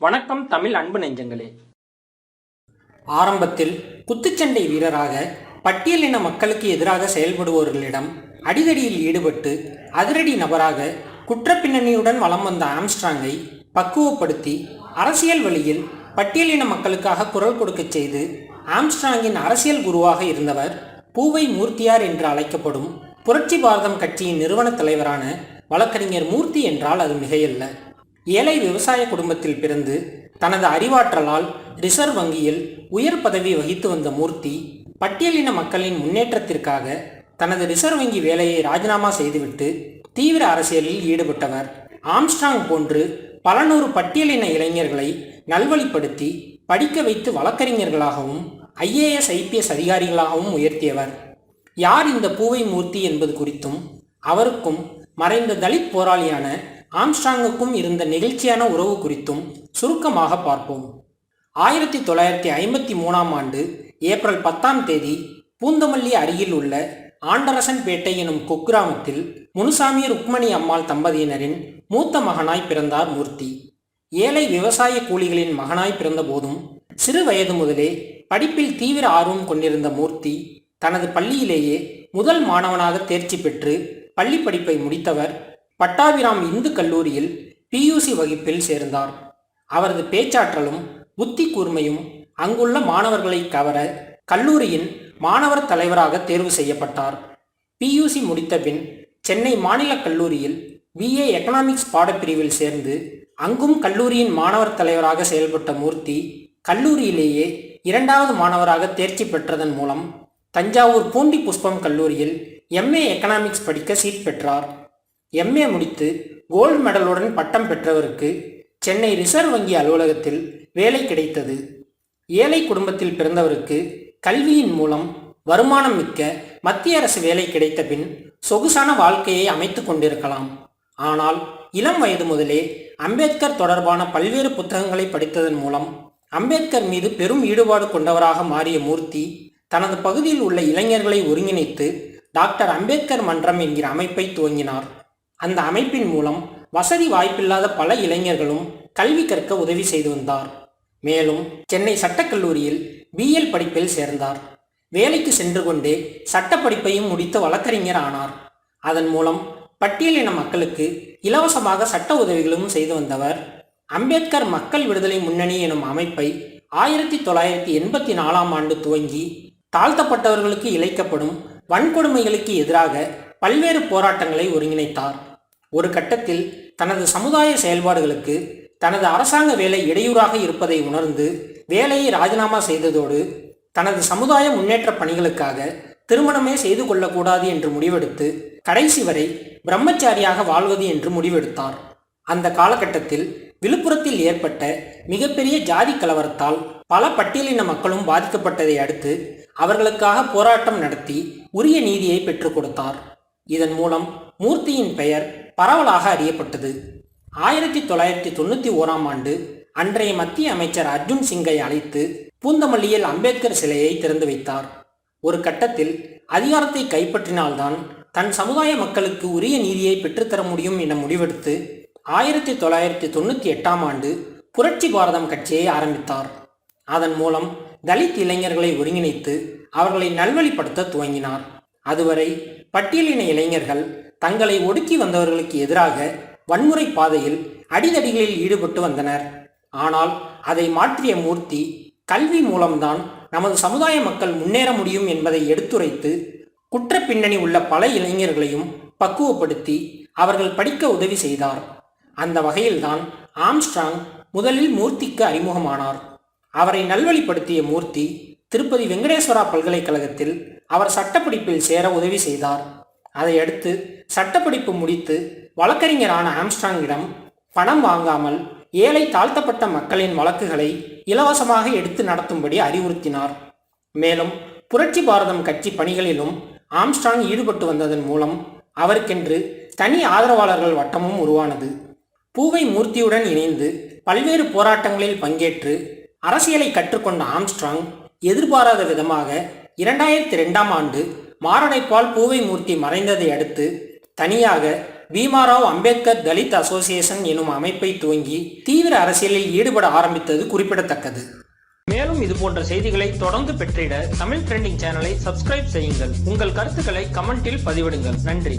வணக்கம் தமிழ் அன்பு நெஞ்சங்களே. ஆரம்பத்தில் குத்துச்சண்டை வீரராக பட்டியலின மக்களுக்கு எதிராக செயல்படுபவர்களிடம் அடிதடியில் ஈடுபட்டு அதிரடி நபராக குற்றப்பின்னணியுடன் வலம் வந்த ஆம்ஸ்ட்ராங்கை பக்குவப்படுத்தி அரசியல் வழியில் பட்டியலின மக்களுக்காக குரல் கொடுக்கச் செய்து ஆம்ஸ்ட்ராங்கின் அரசியல் குருவாக இருந்தவர் பூவை மூர்த்தியார் என்று அழைக்கப்படும் புரட்சி பாரதம் கட்சியின் நிறுவன தலைவரான வழக்கறிஞர் மூர்த்தி என்றால் அது மிகையல்ல. ஏழை விவசாய குடும்பத்தில் பிறந்து தனது அறிவாற்றலால் ரிசர்வ் வங்கியில் உயர் பதவி வகித்து வந்த மூர்த்தி பட்டியலின மக்களின் முன்னேற்றத்திற்காக தனது ரிசர்வ் வங்கி வேலையை ராஜினாமா செய்துவிட்டு தீவிர அரசியலில் ஈடுபட்டவர். ஆம்ஸ்ட்ராங் போன்று பல நூறு பட்டியலின இளைஞர்களை நல்வழிப்படுத்தி படிக்க வைத்து வழக்கறிஞர்களாகவும் ஐஏஎஸ் ஐபிஎஸ் அதிகாரிகளாகவும் உயர்த்தியவர். யார் இந்த பூவை மூர்த்தி என்பது குறித்தும் அவருக்கும் மறைந்த தலித் போராளியான ஆம்ஸ்டாங்குக்கும் இருந்த நெகிழ்ச்சியான உறவு குறித்தும் சுருக்கமாக பார்ப்போம். ஆயிரத்தி தொள்ளாயிரத்தி ஐம்பத்தி மூணாம் ஆண்டு ஏப்ரல் பத்தாம் தேதி பூந்தமல்லி அருகில் உள்ள ஆண்டரசன்பேட்டை எனும் குக்கிராமத்தில் முனுசாமி ருக்மணி அம்மாள் தம்பதியினரின் மூத்த மகனாய் பிறந்தார் மூர்த்தி. ஏழை விவசாய கூலிகளின் மகனாய் பிறந்த போதும் சிறு வயது முதலே படிப்பில் தீவிர ஆர்வம் கொண்டிருந்த மூர்த்தி தனது பள்ளியிலேயே முதல் மாணவனாக தேர்ச்சி பெற்று பள்ளி படிப்பை முடித்தவர் பட்டாபிராம் இந்து கல்லூரியில் பியூசி வகுப்பில் சேர்ந்தார். அவரது பேச்சாற்றலும் புத்தி கூர்மையும் அங்குள்ள மாணவர்களை கவர கல்லூரியின் மாணவர் தலைவராக தேர்வு செய்யப்பட்டார். பியூசி முடித்த பின் சென்னை மாநில கல்லூரியில் பிஏ எக்கனாமிக்ஸ் பாடப்பிரிவில் சேர்ந்து அங்கும் கல்லூரியின் மாணவர் தலைவராக செயல்பட்ட மூர்த்தி கல்லூரியிலேயே இரண்டாவது மாணவராக தேர்ச்சி பெற்றதன் மூலம் தஞ்சாவூர் பூண்டி புஷ்பம் கல்லூரியில் எம்ஏ எக்கனாமிக்ஸ் படிக்க சீட் பெற்றார். எம்ஏ முடித்து கோல்டு மெடலுடன் பட்டம் பெற்றவருக்கு சென்னை ரிசர்வ் வங்கி அலுவலகத்தில் வேலை கிடைத்தது. ஏழை குடும்பத்தில் பிறந்தவருக்கு கல்வியின் மூலம் வருமானம் மிக்க மத்திய அரசு வேலை கிடைத்த பின் சொகுசான வாழ்க்கையை அமைத்து கொண்டிருக்கலாம். ஆனால் இளம் வயது முதலே அம்பேத்கர் தொடர்பான பல்வேறு புத்தகங்களை படித்ததன் மூலம் அம்பேத்கர் மீது பெரும் ஈடுபாடு கொண்டவராக மாறிய மூர்த்தி தனது பகுதியில் உள்ள இளைஞர்களை ஒருங்கிணைத்து டாக்டர் அம்பேத்கர் மன்றம் என்கிற அமைப்பை துவங்கினார். அந்த அமைப்பின் மூலம் வசதி வாய்ப்பில்லாத பல இளைஞர்களும் கல்வி கற்க உதவி செய்து வந்தார். மேலும் சென்னை சட்டக்கல்லூரியில் பிஎல் படிப்பில் சேர்ந்தார். வேலைக்கு சென்று கொண்டே சட்ட படிப்பையும் முடித்து வழக்கறிஞர் ஆனார். அதன் மூலம் பட்டியலின மக்களுக்கு இலவசமாக சட்ட உதவிகளும் செய்து வந்தவர். அம்பேத்கர் மக்கள் விடுதலை முன்னணி எனும் அமைப்பை ஆயிரத்தி தொள்ளாயிரத்தி எண்பத்தி நாலாம் ஆண்டு துவங்கி தாழ்த்தப்பட்டவர்களுக்கு இழைக்கப்படும் வன்கொடுமைகளுக்கு எதிராக பல்வேறு போராட்டங்களை ஒருங்கிணைத்தார். ஒரு கட்டத்தில் தனது சமுதாய செயல்பாடுகளுக்கு தனது அரசாங்க வேலை இடையூறாக இருப்பதை உணர்ந்து வேலையை ராஜினாமா செய்ததோடு தனது சமுதாய முன்னேற்ற பணிகளுக்காக திருமணமே செய்து கொள்ளக்கூடாது என்று முடிவெடுத்து கடைசி வரை பிரம்மச்சாரியாக வாழ்வது என்று முடிவெடுத்தார். அந்த காலகட்டத்தில் விழுப்புரத்தில் ஏற்பட்ட மிகப்பெரிய ஜாதி கலவரத்தால் பல பட்டியலின மக்களும் பாதிக்கப்பட்டதை அடுத்து அவர்களுக்காக போராட்டம் நடத்தி உரிய நீதியை பெற்றுக் கொடுத்தார். இதன் மூலம் மூர்த்தியின் பெயர் பரவலாக அறியப்பட்டது. ஆயிரத்தி தொள்ளாயிரத்தி தொண்ணூற்றி ஓராம் ஆண்டு அன்றைய மத்திய அமைச்சர் அர்ஜுன் சிங்கை அழைத்து பூந்தமல்லியில் அம்பேத்கர் சிலையை திறந்து வைத்தார். ஒரு கட்டத்தில் அதிகாரத்தை கைப்பற்றினால்தான் தன் சமுதாய மக்களுக்கு உரிய நீதியை பெற்றுத்தர முடியும் என முடிவெடுத்து ஆயிரத்தி தொள்ளாயிரத்தி தொண்ணூற்றி எட்டாம் ஆண்டு புரட்சி பாரதம் கட்சியை ஆரம்பித்தார். அதன் மூலம் தலித் இளைஞர்களை ஒருங்கிணைத்து அவர்களை நல்வழிப்படுத்த துவங்கினார். அதுவரை பட்டியலின இளைஞர்கள் தங்களை ஒடுக்கி வந்தவர்களுக்கு எதிராக வன்முறை பாதையில் அடிதடிகளில் ஈடுபட்டு வந்தனர். ஆனால் அதை மாற்றிய மூர்த்தி கல்வி மூலம்தான் நமது சமுதாய மக்கள் முன்னேற முடியும் என்பதை எடுத்துரைத்து குற்ற பின்னணி உள்ள பல இளைஞர்களையும் பக்குவப்படுத்தி அவர்கள் படிக்க உதவி செய்தார். அந்த வகையில்தான் ஆம்ஸ்ட்ராங் முதலில் மூர்த்திக்கு அறிமுகமானார். அவரை நல்வழிப்படுத்திய மூர்த்தி திருப்பதி வெங்கடேஸ்வரா பல்கலைக்கழகத்தில் அவர் சட்டப்படிப்பில் சேர உதவி செய்தார். அதையடுத்து சட்டப்படிப்பு முடித்து வழக்கறிஞரான ஆம்ஸ்டாங்கிடம் பணம் வாங்காமல் ஏழை தாழ்த்தப்பட்ட மக்களின் வழக்குகளை இலவசமாக எடுத்து நடத்தும்படி அறிவுறுத்தினார். மேலும் புரட்சி பாரதம் கட்சி பணிகளிலும் ஆம்ஸ்டாங் ஈடுபட்டு வந்ததன் மூலம் அவருக்கென்று தனி ஆதரவாளர்கள் வட்டமும் உருவானது. பூவை மூர்த்தியுடன் இணைந்து பல்வேறு போராட்டங்களில் பங்கேற்று அரசியலை கற்றுக்கொண்ட ஆம்ஸ்ட்ராங் எதிர்பாராத விதமாக இரண்டாயிரத்தி ரெண்டாம் ஆண்டு மாரணைப்பால் பூவை மூர்த்தி மறைந்ததை அடுத்து தனியாக பீமாராவ் அம்பேத்கர் தலித் அசோசியேஷன் எனும் அமைப்பை துவங்கி தீவிர அரசியலில் ஈடுபட ஆரம்பித்தது குறிப்பிடத்தக்கது. மேலும் இது போன்ற செய்திகளை தொடர்ந்து பெற்றிட தமிழ் ட்ரெண்டிங் சேனலை சப்ஸ்கிரைப் செய்யுங்கள். உங்கள் கருத்துக்களை கமெண்டில் பதிவிடுங்கள். நன்றி.